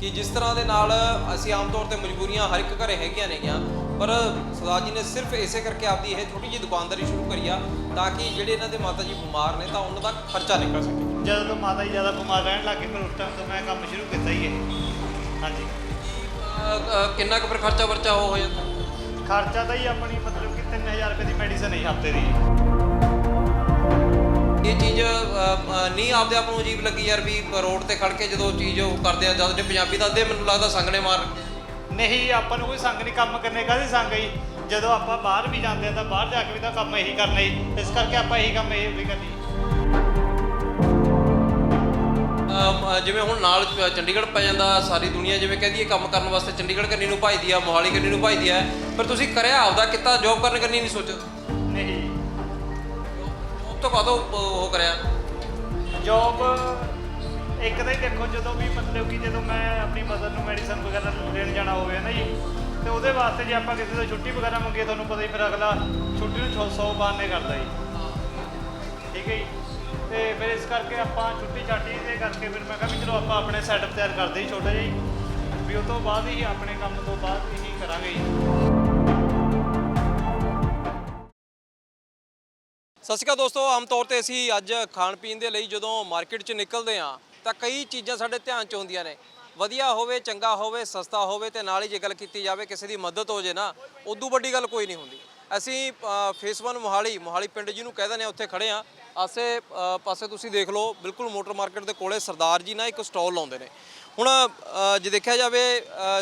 ਕਿ ਜਿਸ ਤਰ੍ਹਾਂ ਦੇ ਨਾਲ ਅਸੀਂ ਆਮ ਤੌਰ ਤੇ ਮਜਬੂਰੀਆਂ ਹਰ ਇੱਕ ਘਰੇ ਹੈਗੀਆਂ ਨੇਗੀਆਂ ਪਰ ਸਰਦਾਰ ਜੀ ਨੇ ਸਿਰਫ ਇਸੇ ਕਰਕੇ ਆਪਦੀ ਇਹ ਛੋਟੀ ਜਿਹੀ ਦੁਕਾਨਦਾਰੀ ਸ਼ੁਰੂ ਕਰੀ ਆ ਤਾਂ ਕਿ ਜਿਹੜੇ ਇਹਨਾਂ ਦੇ ਮਾਤਾ ਜੀ ਬਿਮਾਰ ਨੇ ਤਾਂ ਉਹਨਾਂ ਦਾ ਖਰਚਾ ਨਿਕਲ ਸਕੇ। ਜਦੋਂ ਤੋਂ ਮਾਤਾ ਜੀ ਜ਼ਿਆਦਾ ਬਿਮਾਰ ਰਹਿਣ ਲੱਗੇ ਫਿਰ ਉਸ ਟਾਈਮ ਤੋਂ ਮੈਂ ਕੰਮ ਸ਼ੁਰੂ ਕੀਤਾ ਹੀ ਇਹ। ਹਾਂਜੀ। ਕਿੰਨਾ ਕੁ ਫਿਰ ਖਰਚਾ ਵਰਚਾ ਹੋ ਜਾਂਦਾ? ਖਰਚਾ ਤਾਂ ਹੀ ਆਪਣੀ ਮਤਲਬ ਕਿ 3000 ਰੁਪਏ ਦੀ ਮੈਡੀਸਨ ਹੈ ਹਫ਼ਤੇ ਦੀ। ਚੀਜ਼ ਨਹੀਂ ਆਪਦੇ ਆਪ ਨੂੰ ਅਜੀਬ ਲੱਗੀ ਯਾਰ ਵੀ ਰੋਡ ਤੇ ਖੜ ਕੇ ਜਦੋਂ ਚੀਜ਼ ਉਹ ਕਰਦੇ ਆ ਜਦ ਤੇ ਪੰਜਾਬੀ ਦੱਸਦੇ ਮੈਨੂੰ ਲੱਗਦਾ ਸੰਗਣੇ ਮਾਰ। ਰੱਖੇ ਆ। ਨਹੀਂ ਆਪਾਂ ਨੂੰ ਕੋਈ ਸੰਗ ਨਹੀਂ ਕੰਮ ਕਰਨੇ ਕਾਹਦੀ ਸੰਗ ਹੀ ਜਦੋਂ ਆਪਾਂ ਬਾਹਰ ਵੀ ਜਾਂਦੇ ਆ ਤਾਂ ਬਾਹਰ ਜਾ ਕੇ ਵੀ ਤਾਂ ਕੰਮ ਇਹੀ ਕਰਨਾ ਹੀ ਇਸ ਕਰਕੇ ਆਪਾਂ ਇਹੀ ਕੰਮ ਇਹ ਵੀ ਕਰਨੀ ਜਿਵੇਂ ਹੁਣ ਨਾਲ ਚੰਡੀਗੜ੍ਹ ਪੈ ਜਾਂਦਾ ਸਾਰੀ ਦੁਨੀਆ ਜਿਵੇਂ ਕਹਿੰਦੀ ਹੈ ਕੰਮ ਕਰਨ ਵਾਸਤੇ ਚੰਡੀਗੜ੍ਹ ਕੰਨੀ ਨੂੰ ਭਜਦੀ ਆ ਮੋਹਾਲੀ ਕੰਨੀ ਨੂੰ ਭਜਦੀ ਆ ਪਰ ਤੁਸੀਂ ਕਰਿਆ ਆਪਦਾ ਕਿੱਤਾ ਜੋਬ ਕਰਨ ਕੰਨੀ ਨਹੀਂ ਸੋਚਿਆ? ਤੋਂ ਕਦੋਂ ਉਹ ਕਰਿਆ? ਜੋਬ ਇੱਕ ਤਾਂ ਹੀ ਦੇਖੋ, ਜਦੋਂ ਵੀ ਮਤਲਬ ਕਿ ਜਦੋਂ ਮੈਂ ਆਪਣੀ ਮਦਰ ਨੂੰ ਮੈਡੀਸਨ ਵਗੈਰਾ ਲੈਣ ਜਾਣਾ ਹੋਵੇ ਨਾ ਜੀ, ਤੇ ਉਹਦੇ ਵਾਸਤੇ ਜੇ ਆਪਾਂ ਕਿਸੇ ਤੋਂ ਛੁੱਟੀ ਵਗੈਰਾ ਮੰਗੀਏ, ਤੁਹਾਨੂੰ ਪਤਾ ਹੀ ਫਿਰ ਅਗਲਾ ਛੁੱਟੀ ਨੂੰ 100 ਬਾਨੇ ਕਰਦਾ ਜੀ। ਠੀਕ ਹੈ ਜੀ? ਤੇ ਫਿਰ ਇਸ ਕਰਕੇ ਆਪਾਂ ਛੁੱਟੀ ਛਾਟੀ ਦੇ ਕਰਕੇ ਫਿਰ ਮੈਂ ਕਿਹਾ ਵੀ ਚਲੋ ਆਪਾਂ ਆਪਣੇ ਸੈਟਅਪ ਤਿਆਰ ਕਰਦੇ ਜੀ, ਛੋਟਾ ਜਿਹਾ ਵੀ ਉਹ ਤੋਂ ਬਾਅਦ ਹੀ ਆਪਣੇ ਕੰਮ ਤੋਂ ਬਾਅਦ ਹੀ ਕਰਾਂਗੇ ਜੀ। ਸਤਿ ਸ਼੍ਰੀ ਅਕਾਲ ਦੋਸਤੋ, ਆਮ ਤੌਰ ਤੇ ਅਸੀਂ ਅੱਜ ਖਾਣ ਪੀਣ ਦੇ ਲਈ ਜਦੋਂ ਮਾਰਕੀਟ 'ਚ ਨਿਕਲਦੇ ਆ ਤਾਂ ਕਈ ਚੀਜ਼ਾਂ ਸਾਡੇ ਧਿਆਨ 'ਚ ਹੁੰਦੀਆਂ ਨੇ। ਵਧੀਆ ਹੋਵੇ, ਚੰਗਾ ਹੋਵੇ, ਸਸਤਾ ਹੋਵੇ ਤੇ ਨਾਲ ਹੀ ਜੇ ਗੱਲ ਕੀਤੀ ਜਾਵੇ ਕਿਸੇ ਦੀ ਮਦਦ ਹੋ ਜੇ ਨਾ, ਉਦੋਂ ਵੱਡੀ ਗੱਲ ਕੋਈ ਨਹੀਂ ਹੁੰਦੀ। ਅਸੀਂ ਫੇਸ 1 ਮੋਹਾਲੀ ਮੋਹਾਲੀ ਪਿੰਡ ਜਿਹਨੂੰ ਕਹਿ ਦਿੰਦੇ ਆ ਉੱਥੇ ਖੜੇ ਆ ਆਸੇ ਪਾਸੇ ਤੁਸੀਂ ਦੇਖ ਲਓ ਬਿਲਕੁਲ ਮੋਟਰ ਮਾਰਕੀਟ ਦੇ ਕੋਲੇ ਸਰਦਾਰ ਜੀ ਨਾ ਇੱਕ ਸਟਾਲ ਲਾਉਂਦੇ ਨੇ। ਹੁਣ ਜੇ ਦੇਖਿਆ ਜਾਵੇ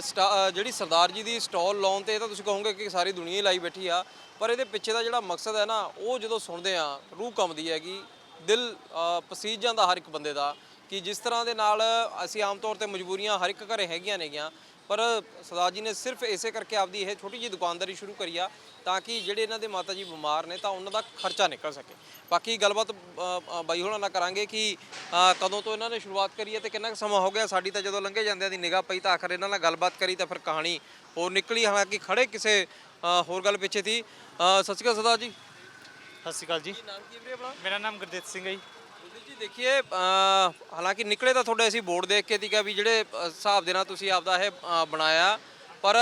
ਸਟਾ- ਜਿਹੜੀ ਸਰਦਾਰ ਜੀ ਦੀ ਸਟਾਲ ਲਾਉਣ ਤੇ ਇਹ ਤਾਂ ਤੁਸੀਂ ਕਹੋਗੇ ਕਿ ਸਾਰੀ ਦੁਨੀਆ ਹੀ ਲਾਈ ਬੈਠੀ ਆ ਪਰ ਇਹਦੇ ਪਿੱਛੇ ਦਾ ਜਿਹੜਾ ਮਕਸਦ ਹੈ ਨਾ ਉਹ ਜਦੋਂ ਸੁਣਦੇ ਆ ਰੂਹ ਕੰਬਦੀ ਹੈਗੀ ਦਿਲ ਅ, ਪਸੀਜ ਜਾਂਦਾ ਹਰ ਇੱਕ ਬੰਦੇ ਦਾ ਕਿ ਜਿਸ ਤਰ੍ਹਾਂ ਦੇ ਨਾਲ ਅਸੀਂ ਆਮ ਤੌਰ ਤੇ ਮਜਬੂਰੀਆਂ ਹਰ ਇੱਕ ਘਰੇ ਹੈਗੀਆਂ ਨੇਗੀਆਂ ਪਰ ਸਰਦਾਰ ਜੀ ਨੇ ਸਿਰਫ ਇਸੇ ਕਰਕੇ ਆਪਦੀ ਇਹ ਛੋਟੀ ਜਿਹੀ ਦੁਕਾਨਦਾਰੀ ਸ਼ੁਰੂ ਕਰੀ ਆ ਤਾਂ ਕਿ ਜਿਹੜੇ ਇਹਨਾਂ ਦੇ ਮਾਤਾ ਜੀ ਬਿਮਾਰ ਨੇ ਤਾਂ ਉਹਨਾਂ ਦਾ ਖਰਚਾ ਨਿਕਲ ਸਕੇ। ਬਾਕੀ ਗੱਲਬਾਤ ਬਾਈ ਹੋਣਾ ਨਾਲ ਕਰਾਂਗੇ ਕਿ ਕਦੋਂ ਤੋਂ ਇਹਨਾਂ ਨੇ ਸ਼ੁਰੂਆਤ ਕਰੀ ਹੈ ਤੇ ਕਿੰਨਾ ਕੁ ਸਮਾਂ ਹੋ ਗਿਆ? ਸਾਡੀ ਤਾਂ ਜਦੋਂ ਲੰਘੇ ਜਾਂਦਿਆਂ ਦੀ ਨਿਗਾਹ ਪਈ ਤਾਂ ਆਖਰ ਇਹਨਾਂ ਨਾਲ ਗੱਲਬਾਤ ਕਰੀ ਤਾਂ ਫਿਰ ਕਹਾਣੀ ਹੋਰ ਨਿਕਲੀ। ਹਾਲਾਂਕਿ ਖੜੇ ਕਿਸੇ ਹੋਰ ਗੱਲ ਪਿੱਛੇ ਸੀ। ਸਤਿ ਸ਼੍ਰੀ ਅਕਾਲ ਸਰਦਾਰ ਜੀ। ਸਤਿ ਸ਼੍ਰੀ ਅਕਾਲ ਜੀ। ਨਾਮ ਕੀ ਵੀਰੇ ਆਪਣਾ? ਮੇਰਾ ਨਾਮ ਗੁਰਦੀਪ ਸਿੰਘ ਹੈ ਜੀ। ਜੀ ਦੇਖੀਏ ਹਾਲਾਂਕਿ ਨਿਕਲੇ ਤਾਂ ਤੁਹਾਡੇ ਅਸੀਂ ਬੋਰਡ ਦੇਖ ਕੇ ਸੀਗਾ ਵੀ ਜਿਹੜੇ ਹਿਸਾਬ ਦੇ ਨਾਲ ਤੁਸੀਂ ਆਪਦਾ ਇਹ ਬਣਾਇਆ। ਪਰ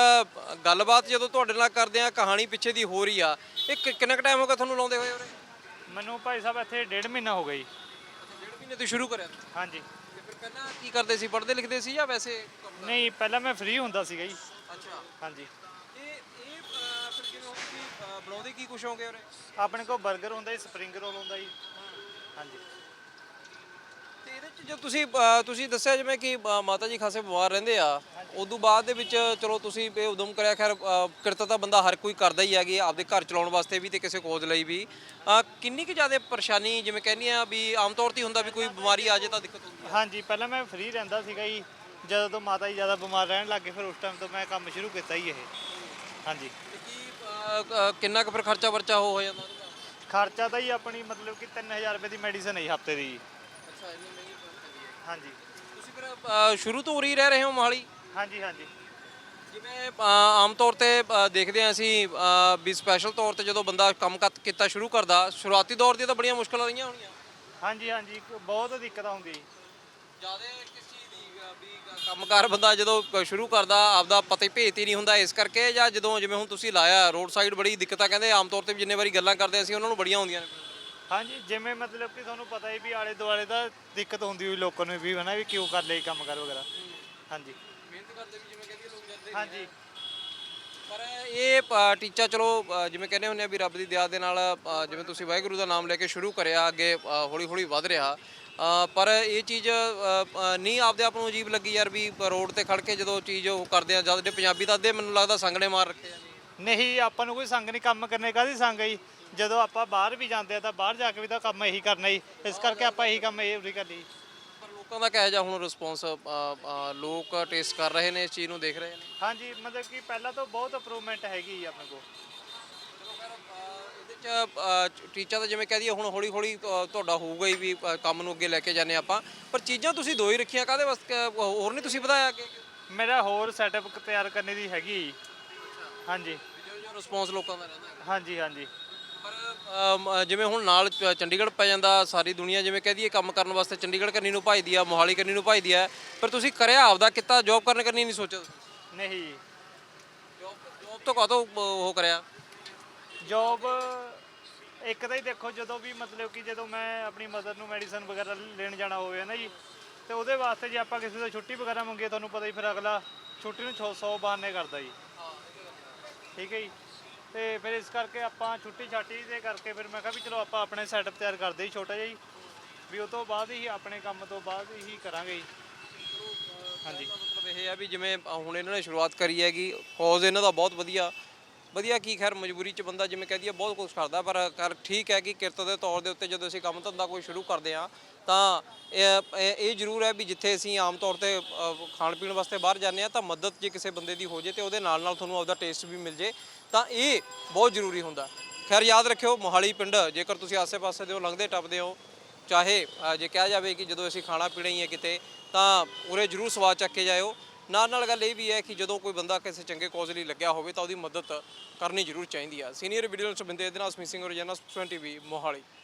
ਗੱਲਬਾਤ ਜਦੋਂ ਤੁਹਾਡੇ ਨਾਲ ਕਰਦੇ ਆ ਕਹਾਣੀ ਪਿੱਛੇ ਦੀ ਹੋ ਰਹੀ ਆ। ਇਹ ਕਿੰਨਾ ਕੁ ਟਾਈਮ ਹੋ ਗਿਆ ਤੁਹਾਨੂੰ ਲਾਉਂਦੇ ਹੋਏ ਉਰੇ? ਮੈਨੂੰ ਭਾਈ ਸਾਹਿਬ ਇੱਥੇ ਡੇਢ ਮਹੀਨਾ ਹੋ ਗਿਆ ਜੀ। ਡੇਢ ਮਹੀਨੇ ਤੋਂ ਸ਼ੁਰੂ ਕਰਿਆ ਹਾਂਜੀ। ਤੇ ਫਿਰ ਪਹਿਲਾਂ ਕੀ ਕਰਦੇ ਸੀ? ਪੜ੍ਹਦੇ ਲਿਖਦੇ ਸੀ ਜਾਂ ਵੈਸੇ ਨਹੀਂ ਪਹਿਲਾਂ ਮੈਂ ਫ੍ਰੀ ਹੁੰਦਾ ਸੀਗਾ ਜੀ। ਅੱਛਾ। ਹਾਂਜੀ। ਬਣਾਉਂਦੇ ਕੀ ਕੁਛ ਹੋਗੇ ਉਰੇ? ਆਪਣੇ ਕੋਲ 버ਗਰ ਹੁੰਦਾ ਜੀ ਸਪਰਿੰਗ ਰੋਲ ਹੁੰਦਾ ਜੀ। ਹਾਂਜੀ। ਇਹਦੇ ਚ ਜੋ ਤੁਸੀਂ ਅ, ਤੁਸੀਂ ਦੱਸਿਆ ਜਿਵੇਂ ਕਿ ਅ, ਮਾਤਾ ਜੀ ਖਾਸੇ ਬਿਮਾਰ ਰਹਿੰਦੇ ਆ ਉਦੋਂ ਬਾਅਦ ਦੇ ਵਿੱਚ ਚਲੋ ਤੁਸੀਂ ਇਹ ਉਦਮ ਕਰਿਆ ਖੈਰ ਅ, ਕਿਰਤ ਤਾਂ ਬੰਦਾ ਹਰ ਕੋਈ ਕਰਦਾ ਹੀ ਹੈਗੀ ਆਪਦੇ ਘਰ ਚਲਾਉਣ ਵਾਸਤੇ ਵੀ ਤੇ ਕਿਸੇ ਕੋਜ਼ ਲਈ ਵੀ। ਅ, ਕਿੰਨੀ ਕੁ ਜ਼ਿਆਦਾ ਪਰੇਸ਼ਾਨੀ ਜਿਵੇਂ ਕਹਿੰਦੀ ਆ ਵੀ ਆਮ ਤੌਰ ਤੇ ਹੀ ਹੁੰਦਾ ਵੀ ਕੋਈ ਬਿਮਾਰੀ ਆ ਜਾਏ ਤਾਂ ਦਿੱਕਤ ਹੁੰਦੀ ਹਾਂਜੀ ਪਹਿਲਾਂ ਮੈਂ ਫ੍ਰੀ ਰਹਿੰਦਾ ਸੀਗਾ ਜੀ। ਜਦੋਂ ਤੋਂ ਮਾਤਾ ਜੀ ਜ਼ਿਆਦਾ ਬਿਮਾਰ ਰਹਿਣ ਲੱਗੇ ਫਿਰ ਉਸ ਟਾਈਮ ਤੋਂ ਮੈਂ ਕੰਮ ਸ਼ੁਰੂ ਕੀਤਾ ਹੀ ਇਹ। ਹਾਂਜੀ। ਤੇ ਕੀ ਅ, ਅ, ਕਿੰਨਾ ਕੁ ਫਿਰ ਖਰਚਾ ਵਰਚਾ ਹੋ ਹੋ ਜਾਂਦਾ ਉਹਦਾ ਖਰਚਾ ਤਾਂ ਹੀ ਆਪਣੀ ਮਤਲਬ ਕਿ 3000 ਰੁਪਏ ਦੀ ਮੈਡੀਸਨ ਹੈ ਹਫ਼ਤੇ ਦੀ ਜੀ। ਅੱਛਾ ਇੰਨੀ ਮਹਿੰਗੀ ਹਾਂਜੀ। ਤੁਸੀਂ ਫਿਰ ਅ, ਸ਼ੁਰੂ ਤੋਂ ਉਰੀ ਰਹਿ ਰਹੇ ਹੋ ਮੋਹਾਲੀ? ਹਾਂਜੀ ਹਾਂਜੀ। ਜਿਵੇਂ ਅ, ਆਮ ਤੌਰ ਤੇ ਅ, ਦੇਖਦੇ ਹਾਂ ਅਸੀਂ ਅ, ਵੀ ਸਪੈਸ਼ਲ ਤੌਰ ਤੇ ਜਦੋਂ ਬੰਦਾ ਕੰਮ ਕੱਤ- ਕੀਤਾ ਸ਼ੁਰੂ ਕਰਦਾ ਸ਼ੁਰੂਆਤੀ ਦੌਰ ਦੀ ਤਾਂ ਬੜੀਆਂ ਮੁਸ਼ਕਲਾਂ ਰਹੀਆਂ ਹੋਣੀਆਂ। ਹਾਂਜੀ ਹਾਂਜੀ ਇੱਕ ਬਹੁਤ ਦਿੱਕਤ ਆਉਂਦੀ ਜੀ ਜ਼ਿਆਦਾ ਕਿਸ ਚੀਜ਼ ਦੀ ਅ, ਵੀ ਕ- ਕੰਮਕਾਰ ਬੰਦਾ ਜਦੋਂ ਕ- ਸ਼ੁਰੂ ਕਰਦਾ ਆਪਦਾ ਪਤਾ ਹੀ ਭੇਤ ਹੀ ਨਹੀਂ ਹੁੰਦਾ ਇਸ ਕਰਕੇ ਜਾਂ ਜਦੋਂ ਜਿਵੇਂ ਹੁਣ ਤੁਸੀਂ ਲਾਇਆ ਰੋਡ ਸਾਈਡ ਬੜੀ ਦਿੱਕਤਾਂ ਕਹਿੰਦੇ ਆਮ ਤੌਰ ਤੇ ਵੀ ਜਿੰਨੇ ਵਾਰੀ ਗੱਲਾਂ ਕਰਦੇ ਅਸੀਂ ਉਹਨਾਂ ਨੂੰ ਬੜੀਆਂ ਆਉਂਦੀਆਂ ਨੇ। ਹਾਂਜੀ ਜਿਵੇਂ ਮਤਲਬ ਕਿ ਤੁਹਾਨੂੰ ਪਤਾ ਹੈ ਵੀ ਆਲੇ ਦੁਆਲੇ ਦਾ ਦਿੱਕਤ ਹੁੰਦੀ ਹੋਈ ਲੋਕਾਂ ਨੂੰ ਵੀ ਹਨਾ ਵੀ ਕਿਉਂ ਕਰ ਲਈ ਕੰਮ ਕਰ ਵਗੈਰਾ। ਹਾਂਜੀ। ਮਿਹਨਤ ਕਰਦੇ ਵੀ ਜਿਵੇਂ ਕਹਿੰਦੀ ਲੋਕ ਜਾਂਦੇ ਹਾਂਜੀ। ਪਰ ਇਹ ਟੀਚਾ ਚਲੋ ਅ, ਜਿਵੇਂ ਕਹਿੰਦੇ ਹੁੰਦੇ ਆ ਵੀ ਰੱਬ ਦੀ ਦਇਆ ਦੇ ਨਾਲ ਅ, ਜਿਵੇਂ ਤੁਸੀਂ ਵਾਹਿਗੁਰੂ ਦਾ ਨਾਮ ਲੈ ਕੇ ਸ਼ੁਰੂ ਕਰਿਆ ਅੱਗੇ ਹੌਲੀ ਹੌਲੀ ਵੱਧ ਰਿਹਾ। ਅ, ਪਰ ਇਹ ਚੀਜ਼ ਅ, ਅ, ਨਹੀਂ ਆਪਦੇ ਆਪ ਨੂੰ ਅਜੀਬ ਲੱਗੀ ਯਾਰ ਵੀ ਰੋਡ ਤੇ ਖੜ ਕੇ ਜਦੋਂ ਚੀਜ਼ ਉਹ ਕਰਦੇ ਆ ਜਦ ਦੇ ਪੰਜਾਬੀ ਤਾਂ ਅੱਧੇ ਮੈਨੂੰ ਲੱਗਦਾ ਸੰਗਣੇ ਮਾਰ ਰੱਖੇ ਆ। ਨਹੀਂ ਆਪਾਂ ਨੂੰ ਕੋਈ ਸੰਗ ਨਹੀਂ ਕੰਮ ਕਰਨੇ ਕਾਹਦੀ ਸੰਗ ਹੈ ਜੀ? ਜਦੋਂ ਆਪਾਂ ਬਾਹਰ ਵੀ ਜਾਂਦੇ ਆ ਤਾਂ ਬਾਹਰ ਜਾ ਕੇ ਵੀ ਤਾਂ ਕੰਮ ਇਹੀ ਕਰਨਾ ਹੀ। ਇਸ ਕਰਕੇ ਆਪਾਂ ਇਹੀ ਕੰਮ ਇਹ ਉਰੀ ਕਰ ਲਈ ਪਰ ਲੋਕਾਂ ਦਾ ਕਿਹੋ ਜਿਹਾ ਹੁਣ ਰਿਸਪੌਂਸ ਲੋਕ ਟੇਸਟ ਕਰ ਰਹੇ ਨੇ ਇਸ ਚੀਜ਼ ਨੂੰ ਦੇਖ ਰਹੇ ਨੇ? ਹਾਂਜੀ ਮਤਲਬ ਕਿ ਪਹਿਲਾਂ ਤੋਂ ਬਹੁਤ ਇੰਪਰੂਵਮੈਂਟ ਹੈਗੀ ਆਪਣੇ ਕੋਲ। ਟੀਚਾ ਤਾਂ ਜਿਵੇਂ ਕਹਦੀ ਹੁਣ ਹੌਲੀ ਹੌਲੀ ਤੁਹਾਡਾ ਹੋਊਗਾ ਹੀ ਵੀ ਕੰਮ ਨੂੰ ਅੱਗੇ ਲੈ ਕੇ ਜਾਂਦੇ ਆਪਾਂ। ਪਰ ਚੀਜ਼ਾਂ ਤੁਸੀਂ ਦੋ ਹੀ ਰੱਖੀਆਂ ਕਾਦੇ ਅ, ਹੋਰ ਨਹੀਂ ਤੁਸੀਂ ਵਧਾਇਆ ਅੱਗੇ? ਮੇਰਾ ਹੋਰ ਸੈਟਅਪ ਤਿਆਰ ਕਰਨੇ ਦੀ ਹੈਗੀ। ਹਾਂਜੀ। ਜੋ ਜੋ ਰਿਸਪੌਂਸ ਲੋਕਾਂ ਦਾ ਰਹਿੰਦਾ। ਹਾਂਜੀ ਹਾਂਜੀ। ਪਰ ਜਿਵੇਂ ਹੁਣ ਨਾਲ ਚੰਡੀਗੜ੍ਹ ਪੈ ਜਾਂਦਾ ਸਾਰੀ ਦੁਨੀਆ ਜਿਵੇਂ ਕਹਦੀ ਹੈ ਕੰਮ ਕਰਨ ਵਾਸਤੇ ਚੰਡੀਗੜ੍ਹ ਕੰਨੀ ਨੂੰ ਭਜਦੀ ਆ ਮੋਹਾਲੀ ਕੰਨੀ ਨੂੰ ਭਜਦੀ ਆ ਪਰ ਤੁਸੀਂ ਕਰਿਆ ਆਪਦਾ ਕਿੱਤਾ ਜੌਬ ਕਰਨ ਕੰਨੀ ਨਹੀਂ ਸੋਚਿਆ ਨਹੀਂ। ਜੀ ਜੌਬ ਜੌਬ ਤੋਂ ਕਾਹਤੋਂ ਅ, ਉਹ ਕਰਿਆ? ਜੌਬ ਇੱਕ ਤਾਂ ਹੀ ਦੇਖੋ ਜਦੋਂ ਵੀ ਮਤਲਬ ਕਿ ਜਦੋਂ ਮੈਂ ਆਪਣੀ ਮਦਰ ਨੂੰ ਮੈਡੀਸਨ ਵਗੈਰਾ ਲੈਣ ਜਾਣਾ ਹੋਵੇ ਨਾ ਜੀ ਤੇ ਉਹਦੇ ਵਾਸਤੇ ਜੇ ਆਪਾਂ ਕਿਸੇ ਤੋਂ ਛੁੱਟੀ ਵਗੈਰਾ ਮੰਗੀਏ ਤੁਹਾਨੂੰ ਪਤਾ ਹੀ ਫਿਰ ਅਗਲਾ ਛੁੱਟੀ ਨੂੰ 100 ਬਹਾਨੇ ਕਰਦਾ ਜੀ। ਠੀਕ ਹੈ ਜੀ। ਤੇ ਫਿਰ ਇਸ ਕਰਕੇ ਆਪਾਂ ਛੁੱਟੀ ਛਾਟੀ ਦੇ ਕਰਕੇ ਫਿਰ ਮੈਂ ਕਿਹਾ ਵੀ ਚਲੋ ਆਪਾਂ ਆਪਣੇ ਸੈਟਅਪ ਤਿਆਰ ਕਰਦੇ ਹੀ ਛੋਟਾ ਜਿਹਾ ਜੀ ਵੀ ਉਹ ਤੋਂ ਬਾਅਦ ਹੀ ਆਪਣੇ ਕੰਮ ਤੋਂ ਬਾਅਦ ਹੀ ਕਰਾਂਗੇ ਜੀ। ਹਾਂਜੀ। ਮਤਲਬ ਇਹ ਹੈ ਵੀ ਜਿਵੇਂ ਹੁਣ ਇਹਨਾਂ ਨੇ ਸ਼ੁਰੂਆਤ ਕਰੀ ਹੈਗੀ ਕੌਜ਼ ਇਹਨਾਂ ਦਾ ਬਹੁਤ ਵਧੀਆ ਵਧੀਆ ਕੀ ਖੈਰ ਮਜਬੂਰੀ ਚ ਬੰਦਾ ਜਿਵੇਂ ਕਹਦੀ ਹੈ ਬਹੁਤ ਕੁਝ ਕਰਦਾ, ਪਰ ਕਰ ਠੀਕ ਹੈ ਕਿ ਕਿਰਤ ਦੇ ਤੌਰ ਦੇ ਉੱਤੇ ਜਦੋਂ ਅਸੀਂ ਕੰਮ ਧੰਦਾ ਕੋਈ ਸ਼ੁਰੂ ਕਰਦੇ ਹਾਂ, ਤਾਂ ਇਹ, ਇਹ- ਜ਼ਰੂਰ ਹੈ ਵੀ ਜਿੱਥੇ ਅਸੀਂ ਆਮ ਤੌਰ ਤੇ ਖਾਣ ਪੀਣ ਵਾਸਤੇ ਬਾਹਰ ਜਾਂਦੇ ਹਾਂ, ਤਾਂ ਮਦਦ ਜੇ ਕਿਸੇ ਬੰਦੇ ਦੀ ਹੋ ਜੇ ਤੇ ਉਹਦੇ ਨਾਲ ਨਾਲ ਤੁਹਾਨੂੰ ਆਪਦਾ ਟੇਸਟ ਵੀ ਮਿਲ ਜੇ, ਤਾਂ ਇਹ ਬਹੁਤ ਜ਼ਰੂਰੀ ਹੁੰਦਾ। ਖੈਰ ਯਾਦ ਰੱਖਿਓ, ਮੋਹਾਲੀ ਪਿੰਡ, ਜੇਕਰ ਤੁਸੀਂ ਆਸੇ-ਪਾਸੇ ਦੇ ਉਹ ਲੰਘਦੇ ਟੱਪਦੇ ਹੋ, ਚਾਹੇ ਜੇ ਕਿਹਾ ਜਾਵੇ ਕਿ ਜਦੋਂ ਅਸੀਂ ਖਾਣਾ ਪੀਣਾ ਹੀ ਹੈ ਕਿਤੇ, ਤਾਂ ਉਰੇ ਜ਼ਰੂਰ ਸਵਾਦ ਚੱਕ ਕੇ ਜਾਇਓ। ਨਾਲ ਨਾਲ ਗੱਲ ਇਹ ਵੀ ਹੈ ਕਿ ਜਦੋਂ ਕੋਈ ਬੰਦਾ ਕਿਸੇ ਚੰਗੇ ਕੌਜ਼ ਲਈ ਲੱਗਿਆ ਹੋਵੇ ਤਾਂ ਉਹਦੀ ਮਦਦ ਕਰਨੀ ਜ਼ਰੂਰ ਚਾਹੀਦੀ ਆ। ਸੀਨੀਅਰ ਵੀਡੀਓ ਬਿੰਦੇ ਦੇ ਨਾਲ ਸਮਿਸਿੰਗ ਰੋਜ਼ਾਨਾ 20 ਮੋਹਾਲੀ।